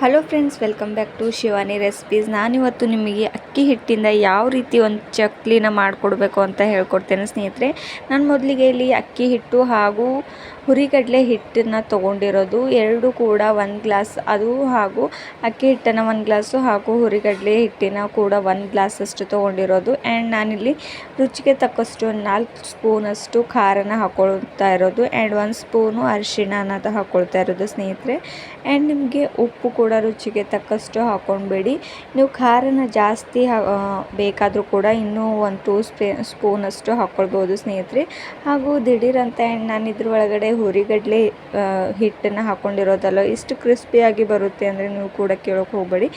Hello friends welcome back to Shivani recipes ನಾನಿವತ್ತು ನಿಮಗೆ ಅಕ್ಕಿ ಹಿಟ್ಟಿಂದ ಯಾವ ರೀತಿ ಒಂದು ಚಕ್ಲಿನ ಮಾಡಿಕೊಡ್ಬೇಕು ಅಂತ ಹೇಳ್ಕೊಡ್ತೇನೆ ಸ್ನೇಹಿತರೆ. ನಾನು ಮೊದಲಿಗೆ ಇಲ್ಲಿ ಅಕ್ಕಿ ಹಿಟ್ಟು ಹಾಗೂ ಹುರಿಗಡಲೆ ಹಿಟ್ಟನ್ನು ತೊಗೊಂಡಿರೋದು. ಎರಡು ಕೂಡ ಒಂದು ಗ್ಲಾಸ್ ಅದು ಹಾಗೂ ಅಕ್ಕಿ ಹಿಟ್ಟನ್ನು ಒಂದು ಗ್ಲಾಸು ಹಾಗೂ ಹುರಿಗಡಲೆ ಹಿಟ್ಟಿನ ಕೂಡ ಒಂದು ಗ್ಲಾಸಷ್ಟು ತೊಗೊಂಡಿರೋದು. ಆ್ಯಂಡ್ ನಾನಿಲ್ಲಿ ರುಚಿಗೆ ತಕ್ಕಷ್ಟು ನಾಲ್ಕು ಸ್ಪೂನಷ್ಟು ಖಾರನ ಹಾಕೊಳ್ತಾ ಇರೋದು. ಆ್ಯಂಡ್ ಒಂದು ಸ್ಪೂನು ಅರಿಶಿಣ ಅನ್ನೋದು ಹಾಕ್ಕೊಳ್ತಾ ಇರೋದು ಸ್ನೇಹಿತರೆ. ಆ್ಯಂಡ್ ನಿಮಗೆ ಉಪ್ಪು ರುಚಿಗೆ ತಕ್ಕಷ್ಟು ಹಾಕ್ಕೊಳ್ಬೇಡಿ ನೀವು ಖಾರನ ಜಾಸ್ತಿ ಬೇಕಾದರೂ ಕೂಡ ಇನ್ನೂ ಒಂದು ಟೂ ಸ್ಪೇ ಸ್ಪೂನಷ್ಟು ಹಾಕ್ಕೊಳ್ಬೋದು ಸ್ನೇಹಿತರೆ. ಹಾಗೂ ದಿಢೀರಂತ ಆ್ಯಂಡ್ ನಾನು ಇದ್ರ ಒಳಗಡೆ ಹುರಿಗಡಲೆ ಹಿಟ್ಟನ್ನು ಹಾಕ್ಕೊಂಡಿರೋದಲ್ಲ ಇಷ್ಟು ಕ್ರಿಸ್ಪಿಯಾಗಿ ಬರುತ್ತೆ ಅಂದರೆ ನೀವು ಕೂಡ ಕೇಳೋಕೆ ಹೋಗಬೇಡಿ.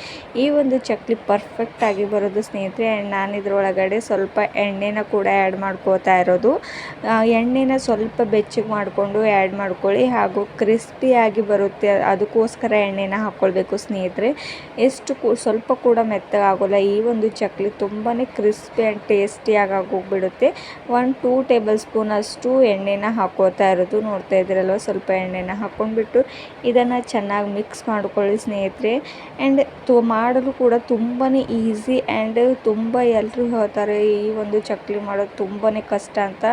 ಈ ಒಂದು ಚಕ್ಲಿ ಪರ್ಫೆಕ್ಟಾಗಿ ಬರೋದು ಸ್ನೇಹಿತರೆ ಆ್ಯಂಡ್ ನಾನು ಇದ್ರೊಳಗಡೆ ಸ್ವಲ್ಪ ಎಣ್ಣೆನ ಕೂಡ ಆ್ಯಡ್ ಮಾಡ್ಕೋತಾ ಇರೋದು. ಎಣ್ಣೆನ ಸ್ವಲ್ಪ ಬೆಚ್ಚಗೆ ಮಾಡಿಕೊಂಡು ಆ್ಯಡ್ ಮಾಡ್ಕೊಳ್ಳಿ, ಹಾಗೂ ಕ್ರಿಸ್ಪಿಯಾಗಿ ಬರುತ್ತೆ, ಅದಕ್ಕೋಸ್ಕರ ಎಣ್ಣೆನ ಹಾಕ್ಕೊಳ್ಬೇಕು ಸ್ನೇಹಿತರೆ. ಎಷ್ಟು ಸ್ವಲ್ಪ ಕೂಡ ಮೆತ್ತಗಾಗೋಲ್ಲ ಈ ಒಂದು ಚಕ್ಲಿ ತುಂಬಾ ಕ್ರಿಸ್ಪಿ ಆ್ಯಂಡ್ ಟೇಸ್ಟಿಯಾಗಿ ಆಗೋಗ್ಬಿಡುತ್ತೆ ಒಂದು ಟೂ ಟೇಬಲ್ ಸ್ಪೂನ್ ಅಷ್ಟು ಎಣ್ಣೆನ ಹಾಕೋತಾ ಇರೋದು ನೋಡ್ತಾ ನೋಡ್ತಾ ಇದ್ದೀರಲ್ವ? ಸ್ವಲ್ಪ ಎಣ್ಣೆನ ಹಾಕ್ಕೊಂಡ್ಬಿಟ್ಟು ಇದನ್ನು ಚೆನ್ನಾಗಿ ಮಿಕ್ಸ್ ಮಾಡ್ಕೊಳ್ಳಿ ಸ್ನೇಹಿತರೆ. ಆ್ಯಂಡ್ ತು, ಮಾಡಲು ಕೂಡ ತುಂಬಾ ಈಸಿ ಆ್ಯಂಡ್ ತುಂಬ ಎಲ್ಲರೂ ಹೇಳ್ತಾರೆ ಈ ಒಂದು ಚಕ್ಲಿ ಮಾಡೋದು ತುಂಬಾ ಕಷ್ಟ ಅಂತ.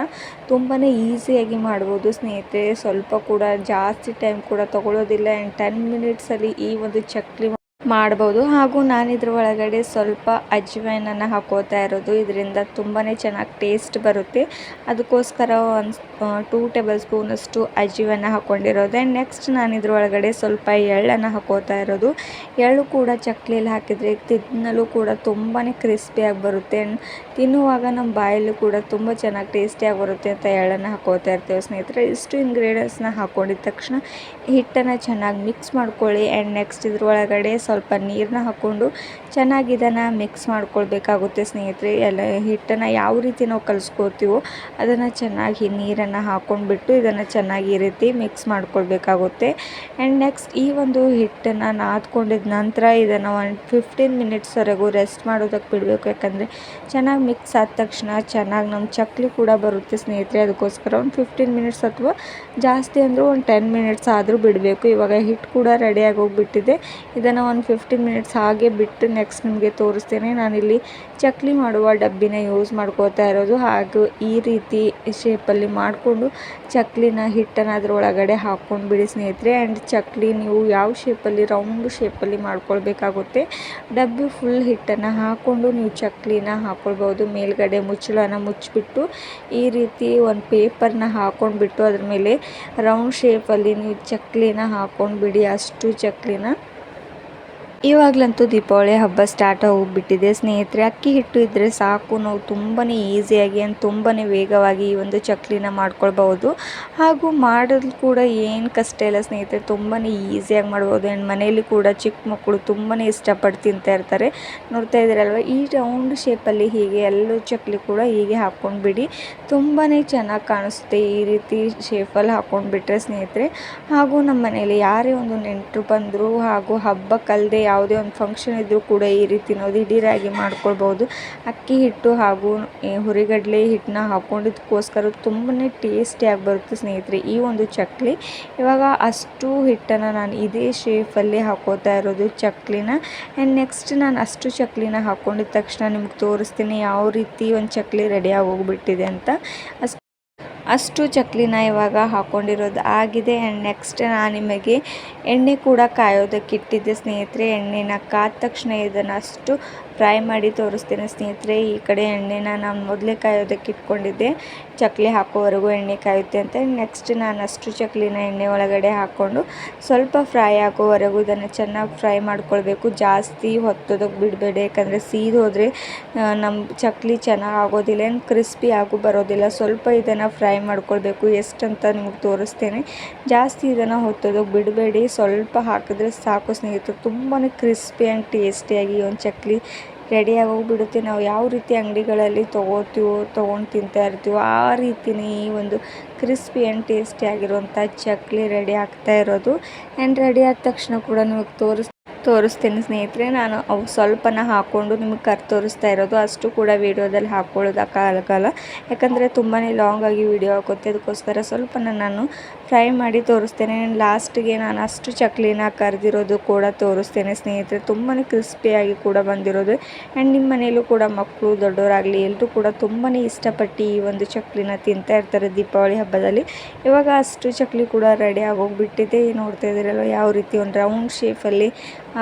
ತುಂಬಾ ಈಸಿಯಾಗಿ ಮಾಡ್ಬೋದು ಸ್ನೇಹಿತರೆ. ಸ್ವಲ್ಪ ಕೂಡ ಜಾಸ್ತಿ ಟೈಮ್ ಕೂಡ ತಗೊಳ್ಳೋದಿಲ್ಲ ಆ್ಯಂಡ್ ಟೆನ್ ಮಿನಿಟ್ಸಲ್ಲಿ ಈ ಒಂದು ಚಕ್ಲಿ ಮಾಡ್ಬೋದು. ಹಾಗೂ ನಾನು ಇದ್ರ ಒಳಗಡೆ ಸ್ವಲ್ಪ ಅಜ್ವೈನನ್ನು ಹಾಕೋತಾ ಇರೋದು. ಇದರಿಂದ ತುಂಬಾ ಚೆನ್ನಾಗಿ ಟೇಸ್ಟ್ ಬರುತ್ತೆ. ಅದಕ್ಕೋಸ್ಕರ ಒಂದು ಟೂ ಟೇಬಲ್ ಸ್ಪೂನಷ್ಟು ಅಜ್ವೈನ ಹಾಕ್ಕೊಂಡಿರೋದೆ ನೆಕ್ಸ್ಟ್ ನಾನು ಇದ್ರ ಒಳಗಡೆ ಸ್ವಲ್ಪ ಎಳ್ಳನ್ನು ಹಾಕೋತಾ ಇರೋದು. ಎಳ್ಳು ಕೂಡ ಚಕ್ಲಿಯಲ್ಲಿ ಹಾಕಿದರೆ ತಿನ್ನಲು ಕೂಡ ತುಂಬಾ ಕ್ರಿಸ್ಪಿಯಾಗಿ ಬರುತ್ತೆ. ತಿನ್ನುವಾಗ ನಮ್ಮ ಬಾಯಲ್ಲೂ ಕೂಡ ತುಂಬ ಚೆನ್ನಾಗಿ ಟೇಸ್ಟಿಯಾಗಿ ಬರುತ್ತೆ ಅಂತ ಎಳ್ಳನ್ನು ಹಾಕೋತಾ ಇರ್ತೇವೆ ಸ್ನೇಹಿತರೆ. ಇಷ್ಟು ಇಂಗ್ರೀಡಿಯೆಂಟ್ಸ್ನ ಹಾಕ್ಕೊಂಡಿದ ತಕ್ಷಣ ಹಿಟ್ಟನ್ನು ಚೆನ್ನಾಗಿ ಮಿಕ್ಸ್ ಮಾಡ್ಕೊಳ್ಳಿ. ಆ್ಯಂಡ್ ನೆಕ್ಸ್ಟ್ ಇದ್ರೊಳಗಡೆ ಸ್ವಲ್ಪ ನೀರನ್ನ ಹಾಕ್ಕೊಂಡು ಚೆನ್ನಾಗಿ ಇದನ್ನು ಮಿಕ್ಸ್ ಮಾಡ್ಕೊಳ್ಬೇಕಾಗುತ್ತೆ ಸ್ನೇಹಿತರೆ. ಎಲ್ಲ ಹಿಟ್ಟನ್ನು ಯಾವ ರೀತಿ ನಾವು ಕಲಿಸ್ಕೋತೀವೋ ಅದನ್ನು ಚೆನ್ನಾಗಿ ನೀರನ್ನು ಹಾಕ್ಕೊಂಡ್ಬಿಟ್ಟು ಇದನ್ನು ಚೆನ್ನಾಗಿ ರೀತಿ ಮಿಕ್ಸ್ ಮಾಡ್ಕೊಳ್ಬೇಕಾಗುತ್ತೆ. ಆ್ಯಂಡ್ ನೆಕ್ಸ್ಟ್ ಈ ಒಂದು ಹಿಟ್ಟನ್ನು ನಾದ್ಕೊಂಡಿದ ನಂತರ ಇದನ್ನು ಒಂದು ಫಿಫ್ಟೀನ್ ಮಿನಿಟ್ಸ್ವರೆಗೂ ರೆಸ್ಟ್ ಮಾಡೋದಕ್ಕೆ ಬಿಡಬೇಕು. ಯಾಕಂದರೆ ಚೆನ್ನಾಗಿ ಮಿಕ್ಸ್ ಆದ ತಕ್ಷಣ ಚೆನ್ನಾಗಿ ನಮ್ಮ ಚಕ್ಲಿ ಕೂಡ ಬರುತ್ತೆ ಸ್ನೇಹಿತರೆ. ಅದಕ್ಕೋಸ್ಕರ ಒಂದು ಫಿಫ್ಟೀನ್ ಮಿನಿಟ್ಸ್ ಅಥವಾ ಜಾಸ್ತಿ ಅಂದರೂ ಒಂದು ಟೆನ್ ಮಿನಿಟ್ಸ್ ಆದರೂ ಬಿಡಬೇಕು. ಇವಾಗ ಹಿಟ್ಟು ಕೂಡ ರೆಡಿಯಾಗಿ ಹೋಗಿಬಿಟ್ಟಿದೆ. ಇದನ್ನು ಒಂದು ಫಿಫ್ಟೀನ್ ಮಿನಿಟ್ಸ್ ಹಾಗೆ ಬಿಟ್ಟು ನೆಕ್ಸ್ಟ್ ನಿಮಗೆ ತೋರಿಸ್ತೇನೆ. ನಾನಿಲ್ಲಿ ಚಕ್ಲಿ ಮಾಡುವ ಡಬ್ಬಿನ ಯೂಸ್ ಮಾಡ್ಕೋತಾ ಇರೋದು. ಹಾಗೂ ಈ ರೀತಿ ಶೇಪಲ್ಲಿ ಮಾಡಿಕೊಂಡು ಚಕ್ಲಿನ ಹಿಟ್ಟನ್ನು ಅದರೊಳಗಡೆ ಹಾಕ್ಕೊಂಡು ಬಿಡಿ ಸ್ನೇಹಿತರೆ. ಆ್ಯಂಡ್ ಚಕ್ಲಿ ನೀವು ಯಾವ ಶೇಪಲ್ಲಿ ರೌಂಡ್ ಶೇಪಲ್ಲಿ ಮಾಡ್ಕೊಳ್ಬೇಕಾಗುತ್ತೆ. ಡಬ್ಬಿ ಫುಲ್ ಹಿಟ್ಟನ್ನು ಹಾಕ್ಕೊಂಡು ನೀವು ಚಕ್ಲಿನ ಹಾಕ್ಕೊಳ್ಬೋದು ಮೇಲ್ಗಡೆ ಮುಚ್ಚಳನ ಮುಚ್ಚಿಬಿಟ್ಟು ಈ ರೀತಿ ಒಂದು ಪೇಪರ್ನ ಹಾಕ್ಕೊಂಡ್ಬಿಟ್ಟು ಅದ್ರ ಮೇಲೆ ರೌಂಡ್ ಶೇಪಲ್ಲಿ ನೀವು ಚಕ್ಲಿನ ಹಾಕ್ಕೊಂಡು ಬಿಡಿ. ಅಷ್ಟು ಚಕ್ಲಿನ ಇವಾಗಲಂತೂ ದೀಪಾವಳಿ ಹಬ್ಬ ಸ್ಟಾರ್ಟ್ ಹೋಗಿಬಿಟ್ಟಿದೆ. ಸ್ನೇಹಿತರೆ, ಅಕ್ಕಿ ಹಿಟ್ಟು ಇದ್ದರೆ ಸಾಕು. ನಾವು ತುಂಬಾ ಈಸಿಯಾಗಿ ಅಂಡ್ ತುಂಬಾ ವೇಗವಾಗಿ ಈ ಒಂದು ಚಕ್ಲಿನ ಮಾಡ್ಕೊಳ್ಬಹುದು. ಹಾಗೂ ಮಾಡೋದು ಕೂಡ ಏನು ಕಷ್ಟ ಇಲ್ಲ ಸ್ನೇಹಿತರೆ ತುಂಬಾ ಈಸಿಯಾಗಿ ಮಾಡ್ಬೋದು. ಆ್ಯಂಡ್ ಮನೆಯಲ್ಲಿ ಕೂಡ ಚಿಕ್ಕ ಮಕ್ಕಳು ತುಂಬಾ ಇಷ್ಟಪಟ್ಟು ತಿಂತಾ ಇರ್ತಾರೆ. ನೋಡ್ತಾ ಇದ್ದೀರಲ್ವ? ಈ ರೌಂಡ್ ಶೇಪಲ್ಲಿ ಹೀಗೆ ಎಲ್ಲೂ ಚಕ್ಲಿ ಕೂಡ ಹೀಗೆ ಹಾಕ್ಕೊಂಡು ಬಿಡಿ ತುಂಬಾ ಚೆನ್ನಾಗಿ ಕಾಣಿಸುತ್ತೆ ಈ ರೀತಿ ಶೇಪಲ್ಲಿ ಹಾಕ್ಕೊಂಡ್ಬಿಟ್ರೆ ಸ್ನೇಹಿತರೆ. ಹಾಗೂ ನಮ್ಮ ಮನೆಯಲ್ಲಿ ಯಾರೇ ಒಂದು ನೆಂಟರು ಬಂದರು ಹಾಗೂ ಹಬ್ಬಕ್ಕಲ್ಲದೆ ಯಾವುದೇ ಒಂದು ಫಂಕ್ಷನ್ ಇದ್ದರೂ ಕೂಡ ಈ ರೀತಿ ನಾವು ದಿಢೀರಾಗಿ ಮಾಡ್ಕೊಳ್ಬೋದು. ಅಕ್ಕಿ ಹಿಟ್ಟು ಹಾಗೂ ಹುರಿಗಡಲೆ ಹಿಟ್ಟನ್ನ ಹಾಕ್ಕೊಂಡಿದ್ದಕ್ಕೋಸ್ಕರ ತುಂಬಾ ಟೇಸ್ಟಿಯಾಗಿ ಬರುತ್ತೆ ಸ್ನೇಹಿತರೆ ಈ ಒಂದು ಚಕ್ಲಿ. ಇವಾಗ ಅಷ್ಟು ಹಿಟ್ಟನ್ನು ನಾನು ಇದೇ ಶೇಫಲ್ಲಿ ಹಾಕೋತಾ ಇರೋದು ಚಕ್ಲಿನ. ಆ್ಯಂಡ್ ನೆಕ್ಸ್ಟ್ ನಾನು ಅಷ್ಟು ಚಕ್ಲಿನ ಹಾಕ್ಕೊಂಡಿದ್ದ ತಕ್ಷಣ ನಿಮ್ಗೆ ತೋರಿಸ್ತೀನಿ ಯಾವ ರೀತಿ ಒಂದು ಚಕ್ಲಿ ರೆಡಿಯಾಗಿ ಹೋಗ್ಬಿಟ್ಟಿದೆ ಅಂತ. ಅಷ್ಟು ಅಷ್ಟು ಚಕ್ಲಿನ ಇವಾಗ ಹಾಕ್ಕೊಂಡಿರೋದು ಆಗಿದೆ. ಆ್ಯಂಡ್ ನೆಕ್ಸ್ಟ್ ನಾನು ನಿಮಗೆ ಎಣ್ಣೆ ಕೂಡ ಕಾಯೋದಕ್ಕೆ ಇಟ್ಟಿದ್ದೆ ಸ್ನೇಹಿತರೆ. ಎಣ್ಣೆನ ಕಾದ ತಕ್ಷಣ ಇದನ್ನು ಅಷ್ಟು ಫ್ರೈ ಮಾಡಿ ತೋರಿಸ್ತೇನೆ ಸ್ನೇಹಿತರೆ. ಈ ಕಡೆ ಎಣ್ಣೆನ ನಾನು ಮೊದಲೇ ಕಾಯೋದಕ್ಕೆ ಇಟ್ಕೊಂಡಿದ್ದೆ. ಚಕ್ಲಿ ಹಾಕೋವರೆಗೂ ಎಣ್ಣೆ ಕಾಯುತ್ತೆ ಅಂತ. ನೆಕ್ಸ್ಟ್ ನಾನು ಅಷ್ಟು ಚಕ್ಲಿನ ಎಣ್ಣೆ ಒಳಗಡೆ ಹಾಕ್ಕೊಂಡು ಸ್ವಲ್ಪ ಫ್ರೈ ಆಗೋವರೆಗೂ ಇದನ್ನು ಚೆನ್ನಾಗಿ ಫ್ರೈ ಮಾಡ್ಕೊಳ್ಬೇಕು. ಜಾಸ್ತಿ ಹೊತ್ತೋದಕ್ಕೆ ಬಿಡಬೇಡಿ. ಯಾಕಂದರೆ ಸೀದು ಹೋದರೆ ನಮ್ಮ ಚಕ್ಲಿ ಚೆನ್ನಾಗಿ ಆಗೋದಿಲ್ಲ. ಏನು ಕ್ರಿಸ್ಪಿ ಆಗೂ ಬರೋದಿಲ್ಲ. ಸ್ವಲ್ಪ ಇದನ್ನು ಫ್ರೈ ಮಾಡ್ಕೊಳ್ಬೇಕು ಎಷ್ಟಂತ ನಿಮಗೆ ತೋರಿಸ್ತೇನೆ. ಜಾಸ್ತಿ ಇದನ್ನು ಹೊತ್ತೋದಕ್ಕೆ ಬಿಡಬೇಡಿ. ಸ್ವಲ್ಪ ಹಾಕಿದ್ರೆ ಸಾಕು ಸ್ನೇಹಿತರು. ತುಂಬಾ ಕ್ರಿಸ್ಪಿ ಆ್ಯಂಡ್ ಟೇಸ್ಟಿಯಾಗಿ ಒಂದು ಚಕ್ಲಿ ರೆಡಿ ಆಗೋಗ್ಬಿಡುತ್ತೆ. ನಾವು ಯಾವ ರೀತಿ ಅಂಗಡಿಗಳಲ್ಲಿ ತೊಗೋತೀವೋ, ತೊಗೊಂಡು ತಿಂತಾ ಇರ್ತೀವೋ, ಆ ರೀತಿಯೇ ಈ ಒಂದು ಕ್ರಿಸ್ಪಿ ಆ್ಯಂಡ್ ಟೇಸ್ಟಿ ಆಗಿರುವಂಥ ಚಕ್ಲಿ ರೆಡಿ ಆಗ್ತಾ ಇರೋದು. ಆ್ಯಂಡ್ ರೆಡಿ ಆದ ತಕ್ಷಣ ಕೂಡ ನಿಮಗೆ ತೋರಿಸ್ ತೋರಿಸ್ತೀನಿ ಸ್ನೇಹಿತರೆ, ನಾನು ಅವು ಸ್ವಲ್ಪನ ಹಾಕ್ಕೊಂಡು ನಿಮಗೆ ಕರ್ ತೋರಿಸ್ತಾ ಇರೋದು. ಅಷ್ಟು ಕೂಡ ವೀಡಿಯೋದಲ್ಲಿ ಹಾಕ್ಕೊಳ್ಳೋದಕ್ಕಾಗಲ್ಲ ಯಾಕಂದರೆ ತುಂಬಾ ಲಾಂಗಾಗಿ ವೀಡಿಯೋ ಹಾಕುತ್ತೆ ಅದಕ್ಕೋಸ್ಕರ ಸ್ವಲ್ಪನ ನಾನು ಫ್ರೈ ಮಾಡಿ ತೋರಿಸ್ತೇನೆ. ಲಾಸ್ಟಿಗೆ ನಾನು ಅಷ್ಟು ಚಕ್ಲಿನ ಕರೆದಿರೋದು ಕೂಡ ತೋರಿಸ್ತೇನೆ ಸ್ನೇಹಿತರೆ. ತುಂಬಾ ಕ್ರಿಸ್ಪಿಯಾಗಿ ಕೂಡ ಬಂದಿರೋದು. ಆ್ಯಂಡ್ ನಿಮ್ಮ ಮನೆಯಲ್ಲೂ ಕೂಡ ಮಕ್ಕಳು ದೊಡ್ಡವರಾಗಲಿ ಎಲ್ಲರೂ ಕೂಡ ತುಂಬಾ ಇಷ್ಟಪಟ್ಟು ಈ ಒಂದು ಚಕ್ಲಿನ ತಿಂತಾ ಇರ್ತಾರೆ ದೀಪಾವಳಿ ಹಬ್ಬದಲ್ಲಿ. ಇವಾಗ ಅಷ್ಟು ಚಕ್ಲಿ ಕೂಡ ರೆಡಿ ಆಗೋಗ್ಬಿಟ್ಟಿದೆ. ನೋಡ್ತಾ ಇದ್ದೀರಲ್ವ, ಯಾವ ರೀತಿ ಒಂದು ರೌಂಡ್ ಶೇಪಲ್ಲಿ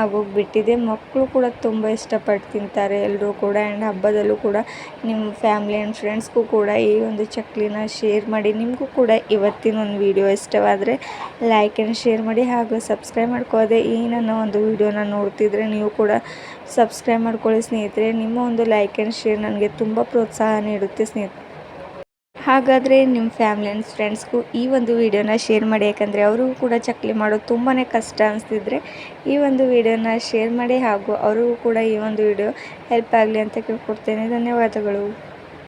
ಆಗೋಗ್ಬಿಟ್ಟಿದೆ. ಮಕ್ಕಳು ಕೂಡ ತುಂಬ ಇಷ್ಟಪಟ್ಟು ತಿಂತಾರೆ ಎಲ್ಲರೂ ಕೂಡ. ಆ್ಯಂಡ್ ಹಬ್ಬದಲ್ಲೂ ಕೂಡ ನಿಮ್ಮ ಫ್ಯಾಮ್ಲಿ ಆ್ಯಂಡ್ ಫ್ರೆಂಡ್ಸ್ಗೂ ಕೂಡ ಈ ಒಂದು ಚಕ್ಲಿನ ಶೇರ್ ಮಾಡಿ. ನಿಮಗೂ ಕೂಡ ಇವತ್ತಿನ ಒಂದು ವಿಡಿಯೋ ಇಷ್ಟವಾದರೆ ಲೈಕ್ ಆ್ಯಂಡ್ ಶೇರ್ ಮಾಡಿ ಹಾಗೂ ಸಬ್ಸ್ಕ್ರೈಬ್ ಮಾಡ್ಕೋದೆ ಈ ನನ್ನ ಒಂದು ವಿಡಿಯೋನ ನೋಡ್ತಿದ್ರೆ ನೀವು ಕೂಡ ಸಬ್ಸ್ಕ್ರೈಬ್ ಮಾಡ್ಕೊಳ್ಳಿ ಸ್ನೇಹಿತರೆ. ನಿಮ್ಮ ಒಂದು ಲೈಕ್ ಆ್ಯಂಡ್ ಶೇರ್ ನನಗೆ ತುಂಬ ಪ್ರೋತ್ಸಾಹ ನೀಡುತ್ತೆ ಸ್ನೇಹಿತರೆ. ಹಾಗಾದರೆ ನಿಮ್ಮ ಫ್ಯಾಮ್ಲಿ ಆ್ಯಂಡ್ ಫ್ರೆಂಡ್ಸ್ಗೂ ಈ ಒಂದು ವಿಡಿಯೋನ ಶೇರ್ ಮಾಡಿ. ಯಾಕಂದರೆ ಅವ್ರಿಗೂ ಕೂಡ ಚಕ್ಲಿ ಮಾಡೋದು ತುಂಬಾ ಕಷ್ಟ ಅನಿಸ್ತಿದ್ರೆ ಈ ಒಂದು ವಿಡಿಯೋನ ಶೇರ್ ಮಾಡಿ ಹಾಗೂ ಅವ್ರಿಗೂ ಕೂಡ ಈ ಒಂದು ವಿಡಿಯೋ ಹೆಲ್ಪ್ ಆಗಲಿ ಅಂತ ಕೇಳ್ಕೊಡ್ತೇನೆ. ಧನ್ಯವಾದಗಳು.